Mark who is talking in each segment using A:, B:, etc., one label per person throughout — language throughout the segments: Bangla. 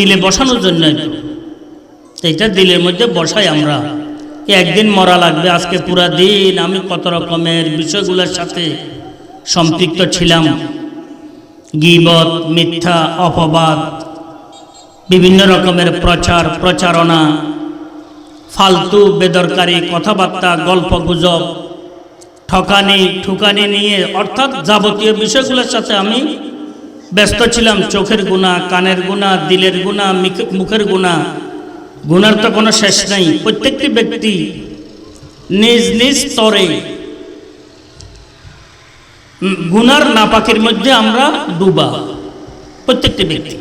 A: দিলে বসানোর জন্য। এটা দিলের মধ্যে বসাই আমরা। একদিন মরা লাগবে, আজকে পুরা দিন আমি কত রকমের বিষয়গুলোর সাথে সম্পৃক্ত ছিলাম। গিবত, মিথ্যা, অপবাদ, বিভিন্ন রকমের প্রচার, প্রচারণা, ফালতু, বেদরকারি কথাবার্তা গল্প গুজব ঠকানি, ঠুকানি নিয়ে, অর্থাৎ যাবতীয় বিষয়গুলোর সাথে আমি ব্যস্ত ছিলাম, চোখের গুণা, কানের গুণা, দিলের গুণা মুখের গুণা। গুণার তো কোনো শেষ নেই। প্রত্যেকটি ব্যক্তি নিজ নিজ স্তরে। গুনার নাপাকের মধ্যে আমরা ডুবা। প্রত্যেকটি ব্যক্তি।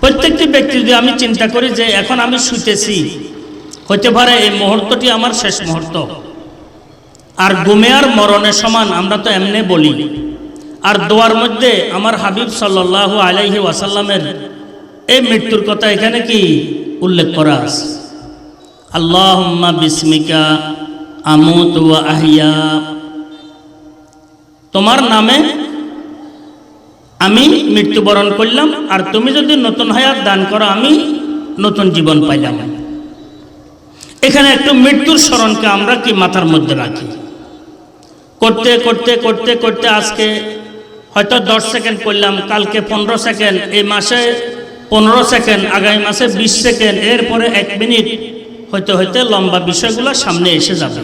A: প্রত্যেকটি ব্যক্তি যদি আমি চিন্তা করি যে এখন আমি শুতেছি হতে পারে এই মুহূর্তটি আমার শেষ মুহূর্ত। আর গুমে আর মরণের সমান, আমরা তো এমনি বলি। আর দোয়ার মধ্যে আমার হাবিব সাল্লাহ আলাইহি ওয়াসাল্লামের এই মৃত্যুর কথা এখানে কি উল্লেখ করা আছে? আল্লাহ বিস্মিকা আমুত ওয়া আহিয়া। তোমার নামে আমি মৃত্যুবরণ করলাম আর তুমি যদি নতুন হায়াত দান করো, আমি নতুন জীবন পাইলাম। এখানে একটু মৃত্যুর স্মরণকে আমরা কি মাথার মধ্যে রাখি? করতে করতে করতে করতে আজকে হয়তো দশ সেকেন্ড করলাম, কালকে পনেরো সেকেন্ড, এই মাসে পনেরো সেকেন্ড, আগামী মাসে বিশ সেকেন্ড, এরপরে এক মিনিট, হইতে হইতে লম্বা বিষয়গুলো সামনে এসে যাবে।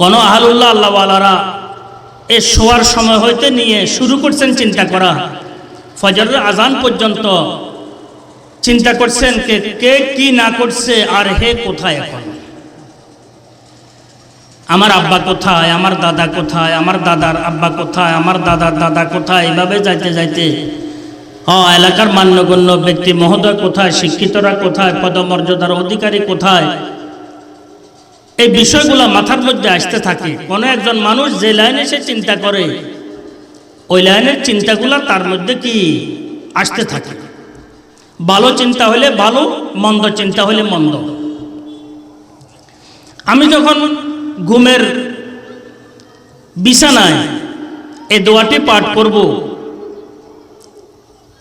A: কোনো আহলুল্লাহ আল্লাহওয়ালারা এ শোয়ার সময় হইতে নিয়ে শুরু করছেন চিন্তা করা। ফজরের আজান পর্যন্ত চিন্তা করছেন কে কে কি না করছে আর হে কোথায় এখন? আমার আব্বা কোথায়? আমার দাদা কোথায়? আমার দাদার আব্বা কোথায়? আমার দাদার দাদা কোথায়? এভাবে যাইতে যাইতে, হ, এলাকার মান্যগণ্য ব্যক্তি মহোদয় কোথায়? শিক্ষিতরা কোথায়? পদমর্যাদার অধিকারী কোথায়? এই বিষয়গুলো মাথার মধ্যে আসতে থাকে। কোনো একজন মানুষ যে লাইনে সে চিন্তা করে, ওই লাইনের চিন্তাগুলো তার মধ্যে কি আসতে থাকে? ভালো চিন্তা হলে ভালো, মন্দ চিন্তা হলে মন্দ। আমি যখন ঘুমের বিছানায় এই দোয়াটি পাঠ করব।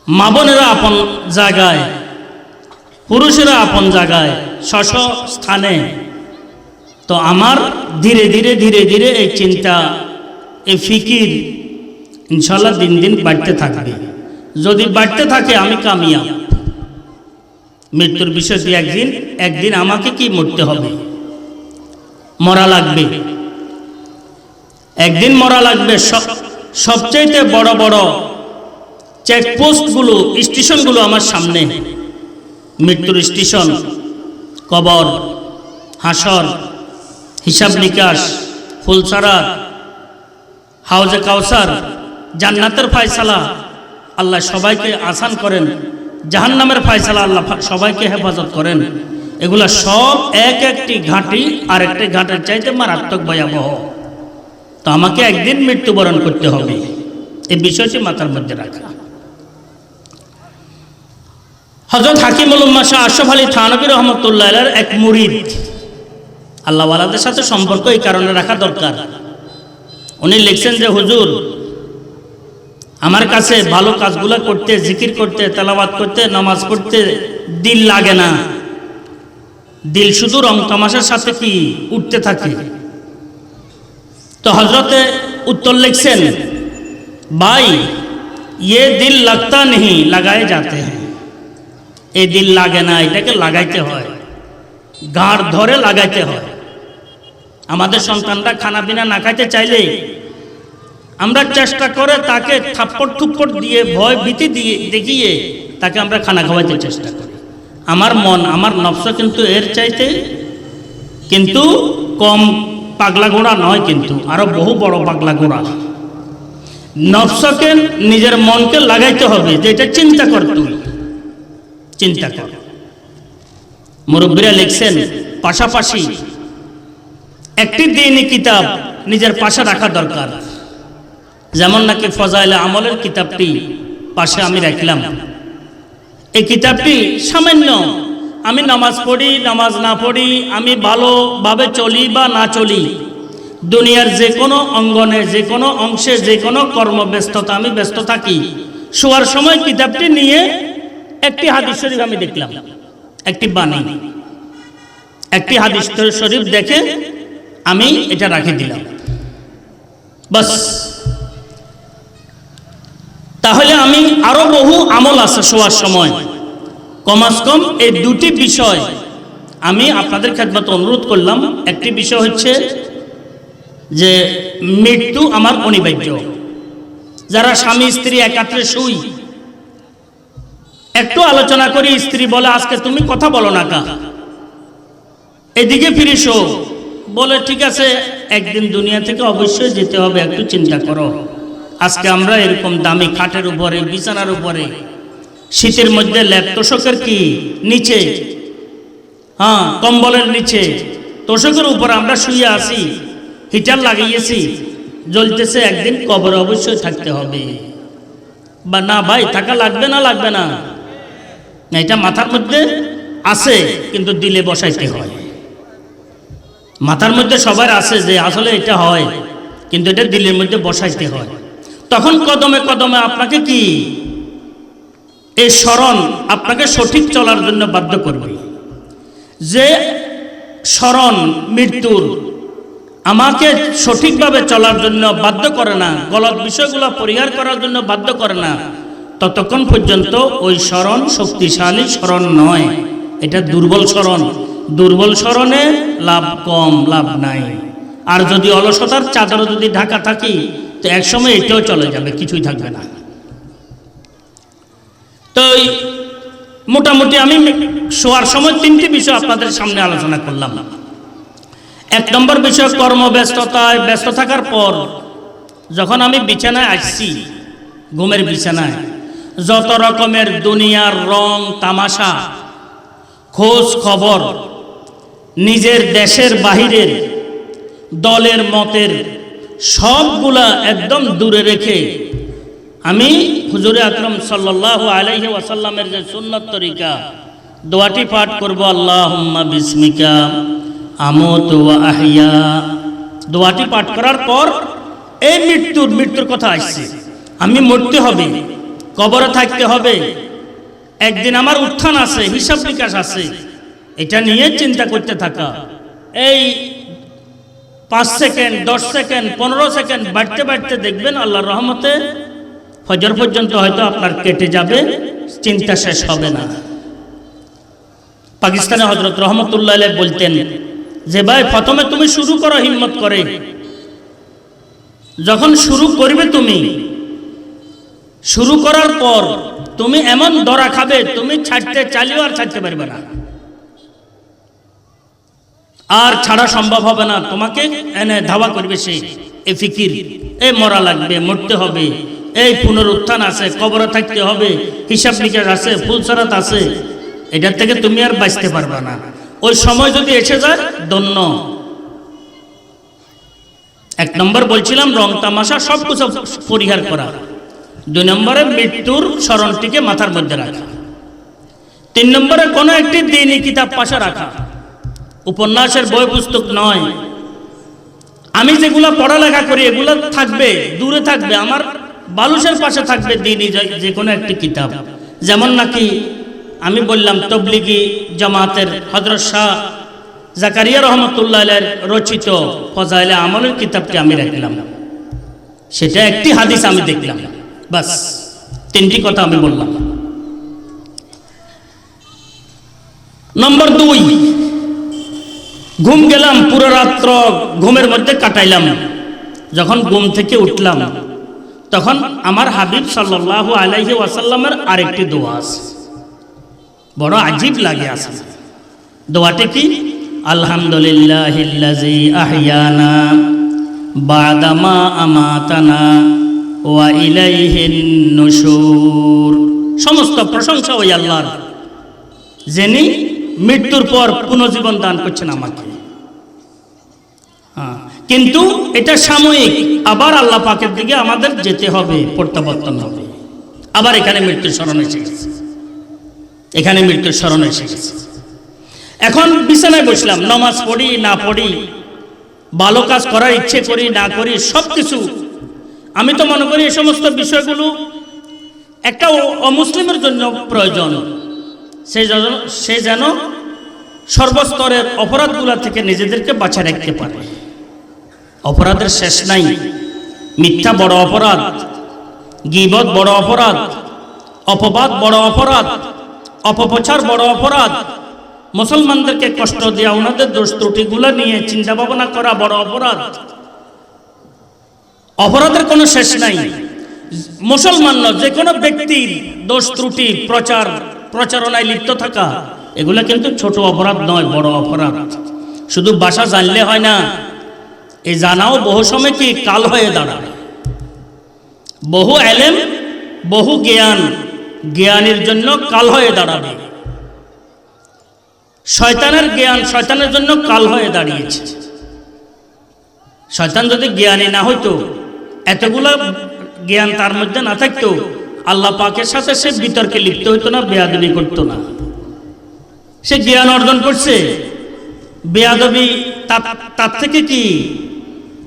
A: মা বোনেরা আপন জায়গায়, পুরুষেরা আপন জায়গায় শশ স্থানে। তো আমার ধীরে ধীরে ধীরে ধীরে এই চিন্তা, এই ফিকির ইনশাল্লাহ দিন দিন বাড়তে থাকবে। যদি বাড়তে থাকে, আমি কামিয়াব। মৃত্যুর বিষয়টি একদিন একদিন আমাকে কি মরতে হবে? মরা লাগবে। একদিন মরা লাগবে। সব- সবচাইতে বড় বড় চেকপোস্টগুলো, স্টেশনগুলো আমার সামনে। মৃত্যুর স্টেশন, কবর, হাসর, হিসাব নিকাশ ফুলসারা হাউজে কাউসার, জান্নাতের ফায়সালা। আল্লাহ সবাইকে আসান করেন। জাহান্নামের ফায়সালা আল্লাহ সবাইকে হেফাজত করেন। এগুলা সব এক একটি ঘাঁটি আর একটি ঘাটের চাইতে মারাত্মক ভয়াবহ। তো আমাকে একদিন মৃত্যুবরণ করতে হবে। এই বিষয়টি মাথার মধ্যে রাখা। হজরত হাকিমুল শাহ আশরফ আলী থানবী রহমতুল্লাহ এক মুরিদ। আল্লাহওয়ালাদের সাথে সম্পর্ক এই কারণে রাখা দরকার। উনি লিখছেন যে, হুজুর, আমার কাছে ভালো কাজগুলো করতে, জিকির করতে তেলাবাদ করতে, নামাজ পড়তে দিল লাগে না। দিল শুধু রং তামাশার সাথে কি উঠতে থাকে? তো হজরতে উত্তর লিখছেন, ভাই ইয়ে দিল লাগতা নেই লাগায় যাতে হ্যাঁ এই দিল লাগে না, এটাকে লাগাইতে হয়। গাঁড় ধরে লাগাইতে হয়। আমাদের সন্তানরা খানা পিনা না খাইতে চাইলে আমরা চেষ্টা করে তাকে থাপ্পড় থুপ্পড় দিয়ে, ভয় ভীতি দিয়ে দেখিয়ে তাকে আমরা খানা খাওয়াইতে চেষ্টা করি। আমার মন, আমার নফস কিন্তু এর চাইতে কিন্তু কম পাগলা ঘোড়া নয় কিন্তু, আরও বহু বড় পাগলা ঘোড়া নফসকে নিজের মনকে লাগাইতে হবে, যে এটা চিন্তা কর তুই। চিন্তা কর। মুরব্বীরা লিখছেন, পাশাপাশি একটি দিনই কিতাব নিজের পাশে রাখা দরকার। যেমন নাকি ফজাইলে আমলের কিতাবটি পাশে আমি রাখলাম। এই কিতাবটি সামান্য। আমি নামাজ পড়ি, নামাজ না পড়ি, আমি ভালোভাবে চলি বা না চলি, দুনিয়ার যে কোনো অঙ্গনে যে কোনো অংশে যে কোনো কর্মব্যস্ততা আমি ব্যস্ত থাকি। শোয়ার সময় কিতাবটি নিয়ে একটি হাদিস শরীফ আমি দেখলাম, একটি বাণী। একটি হাদিস শরীফ দেখে আমি এটা রাখে দিলাম। বাস আরও বহু আমল আছে শোয়ার সময়। কমাস কম এই দুটি বিষয় আমি আপনাদের খেদমত অনুরোধ করলাম। একটি বিষয় হচ্ছে যে মৃত্যু আমার অনিবার্য। যারা স্বামী, স্ত্রী একাত্রে শুই, একটু আলোচনা করি, স্ত্রী বলে, আজকে তুমি কথা বলো না কা। এদিকে ফিরে শো। বলে, ঠিক আছে, একদিন দুনিয়া থেকে অবশ্যই যেতে হবে, একটু চিন্তা করো। আজকে আমরা এরকম দামি খাটের উপরে, বিছানার উপরে, শীতের মধ্যে ল্যাপ তোষকের কি? নিচে। হ্যাঁ কম্বলের নিচে। তোষকের উপর আমরা শুয়ে আছি, হিটার লাগিয়েছি, জ্বলতেছে একদিন, কবর অবশ্যই থাকতে হবে। বা না ভাই, থাকা লাগবে না লাগবে না। এটা মাথার মধ্যে আছে, কিন্তু দিলে বসাইতে হয়। মাথার মধ্যে সবার আছে যে আসলে এটা হয়, কিন্তু এটা দিলের মধ্যে বসাইতে হয়। তখন কদমে কদমে আপনাকে কি? এই স্মরণ আপনাকে সঠিক চলার জন্য বাধ্য করবে। যে স্মরণ মৃত্যুর আমাকে সঠিকভাবে চলার জন্য বাধ্য করে না, গলত বিষয়গুলো পরিহার করার জন্য বাধ্য করে না, ততক্ষণ পর্যন্ত ওই স্মরণ শক্তিশালী স্মরণ নয়। এটা দুর্বল স্মরণ। দুর্বল স্মরণে লাভ কম, লাভ নাই। আর যদি অলসতার চাদর যদি ঢাকা থাকি তো একসময় এটাও চলে যাবে, কিছুই থাকবে না। তো মোটামুটি আমি শোয়ার সময় তিনটি বিষয় আপনাদের সামনে আলোচনা করলাম। এক নম্বর বিষয়, কর্মব্যস্ততায় ব্যস্ত থাকার পর যখন আমি বিছানায় আসছি, ঘুমের বিছানায়, যত রকমের দুনিয়ার রং, তামাশা, খোঁজ খবর, নিজের দেশের বাহিরের, দলের মতের সবগুলা একদম দূরে রেখে আমি হুজুরে আকরম সাল্লাহ আলাইহি ওয়াসাল্লামের যে সুন্নত তরিকা, দোয়াটি পাঠ করব আল্লাহ বিস্মিকা আমত আহিয়া দোয়াটি পাঠ করার পর এই মৃত্যুর মৃত্যুর কথা আসছে। আমি মরতে হবে, কবরে থাকতে হবে, একদিন আমার উত্থান আছে, হিসাব নিকাশ আছে, এটা নিয়ে চিন্তা করতে থাকা। এই পাঁচ সেকেন্ড, দশ সেকেন্ড, পনেরো সেকেন্ড বাড়তে বাড়তে দেখবেন আল্লাহর রহমতে ফজর পর্যন্ত হয়তো আপনার কেটে যাবে, চিন্তা শেষ হবে না। পাকিস্তানে হজরত রহমতুল্লাহ বলতেন, যে ভাই, প্রথমে তুমি শুরু করো হিম্মত করে। যখন শুরু করবে তুমি, শুরু করার পর তুমি এমন দরা খাবে, তুমি ছাড়তে চালিও আর ছাড়তে পারবে না। আর ছাড়া সম্ভব হবে না। তোমাকে এনে ধাওয়া করবে সে। এ ফিকির, এ মরা লাগবে, মরতে হবে। এই পুনরুত্থান আছে, কবরে থাকতে হবে, হিসাব নিকাশ আছে, ফুলসরাত আছে। এটার থেকে তুমি আর বাঁচতে পারবে না। ওই সময় যদি এসে যায় দন্য এক নম্বর বলছিলাম, রং তামাশা সব কিছু পরিহার করা। দুই নম্বরে, মৃত্যুর স্মরণটিকে মাথার মধ্যে রাখা। তিন নম্বরে, কোনো একটি দিনই কিতাব পাশে রাখা। উপন্যাসের বই পুস্তক নয়। আমি যেগুলো পড়ালেখা করি, এগুলো থাকবে, দূরে থাকবে, আমার বালুসের পাশে থাকবে দিনই যে- কোনো একটি কিতাব। যেমন নাকি আমি বললাম, তবলিগি জামাতের হজরত শাহ জাকারিয়া রহমতুল্লাহ রচিত ফজাইলে আমলের কিতাবটি আমি রাখলাম সেটা একটি হাদিস আমি দেখলাম। বাস, তিনটি কথা আমি বললাম। নম্বর দুই ঘুম গেলাম, পুরো রাত্র ঘুমের মধ্যে কাটাইলাম। যখন ঘুম থেকে উঠলাম, তখন আমার হাবিব সাল্লাহ আলাইহি ওয়াসাল্লামের আরেকটি দোয়া আছে। বড় আজীব লাগে আছে। দোয়াটি কি? আলহামদুলিল্লাহ আহিয়ানা, বাদামা আমাতানা, ওয়া সমস্ত প্রশংসা ওই আল্লাহর। যিনি মৃত্যুর পর পুনর্জীবন দান করছেন আমাকে। হ্যাঁ, কিন্তু এটা সাময়িক। আবার আল্লাহ পাকের দিকে আমাদের যেতে হবে প্রত্যাবর্তন হবে। আবার এখানে মৃত্যুর স্মরণ এসে গেছে। এখানে মৃত্যুর স্মরণ এসে গেছে। এখন বিছানায় বসলাম নমাজ পড়ি না পড়ি ভালো কাজ করার ইচ্ছে করি না করি সব কিছু আমি তো মনে করি এই সমস্ত বিষয়গুলো একটা অমুসলিমের জন্য প্রয়োজন। সে যেন সর্বস্তরের অপরাধগুলো থেকে নিজেদেরকে বাঁচিয়ে রাখতে পারে। অপরাধের শেষ নাই। মিথ্যা বড় অপরাধ, গিবত বড় অপরাধ, অপবাদ বড় অপরাধ, অপপ্রচার বড় অপরাধ, মুসলমানদেরকে কষ্ট দেওয়া ওনাদের দোষ ত্রুটিগুলো নিয়ে চিন্তা ভাবনা করা বড় অপরাধ। অপরাধের কোনো শেষ নাই। মুসলমান যে কোনো ব্যক্তির দোষ ত্রুটি, প্রচার প্রচারণায় লিপ্ত থাকা, এগুলো কিন্তু ছোট অপরাধ নয়, বড় অপরাধ। শুধু বাসা জানলে হয় না এই জানাও বহু সময় কি কাল হয়ে দাঁড়ায়। বহু এলেম, বহু জ্ঞান, জ্ঞানের জন্য কাল হয়ে দাঁড়াবে। শয়তানের জ্ঞান শয়তানের জন্য কাল হয়ে দাঁড়িয়েছে। শয়তান যদি জ্ঞানী না হইতো, এতগুলো জ্ঞান তার মধ্যে না থাকতো আল্লাহ পাকের সাথে সে বিতর্কে লিপ্ত হইতো না বেয়াদবি করতো না। সে জ্ঞান অর্জন করছে। বেয়াদবি তার- থেকে কি?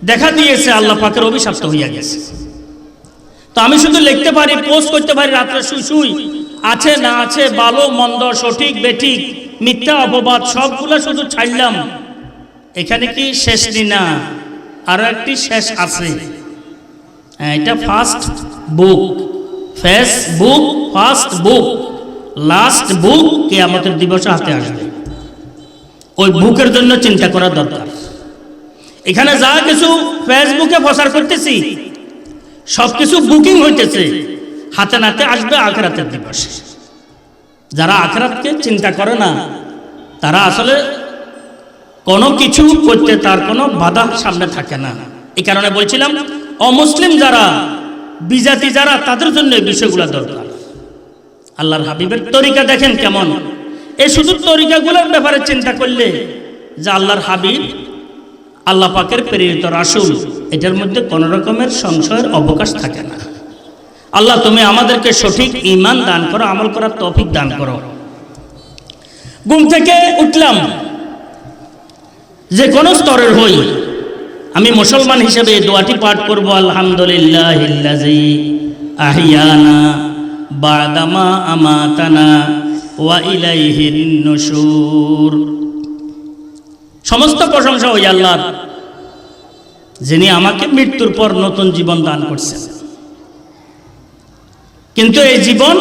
A: দেখা দিয়েছে আল্লাহ পাকের অভিশপ্ত হইয়া গেছে। তো আমি শুধু লিখতে পারি পোস্ট করতে পারি রাত্রে শুই শুই। আছে না আছে ভালো মন্দ সঠিক বেঠিক মিথ্যা অপবাদ সবগুলো শুধু ছাড়লাম। এখানে কি শেষ নি না? আরও একটি শেষ আছে। হ্যাঁ, এটা first book Facebook first book last book কে আমাদের দিবসে হাতে আসবে। ওই বুকের জন্য চিন্তা করা দরকার। এখানে যা কিছু ফেসবুকে প্রচার করতেছি সব কিছু বুকিং হইতেছে, হাতে নাতে আসবে আখরাতের দিবসে। যারা আখরাতকে চিন্তা করে না, তারা আসলে কোনো কিছু করতে তার কোনো বাধা সামনে থাকে না। এই কারণে বলছিলাম, অমুসলিম যারা বিজাতি যারা, তাদের জন্য বিষয়গুলো দরকার। আল্লাহর হাবিবের তরিকা দেখেন কেমন? এই শুধু তরিকাগুলোর ব্যাপারে চিন্তা করলে যে আল্লাহর হাবিব আল্লাহ পাকের প্রেরিত রাসুল, এটার মধ্যে কোনো রকমের সংশয়ের অবকাশ থাকে না। আল্লাহ, তুমি আমাদেরকে সঠিক ইমান দান করো, আমল করার তফিক দান করো। ঘুম থেকে উঠলাম, যে কোনো স্তরের হই আমি মুসলমান হিসেবে দোয়াটি পাঠ করব আলহামদুলিল্লাহ আহিয়ানা আমাতানা সমস্ত প্রশংসা ওই আল্লাহর, যিনি আমাকে মৃত্যুর পর নতুন জীবন দান করছেন। কিন্তু এই জীবন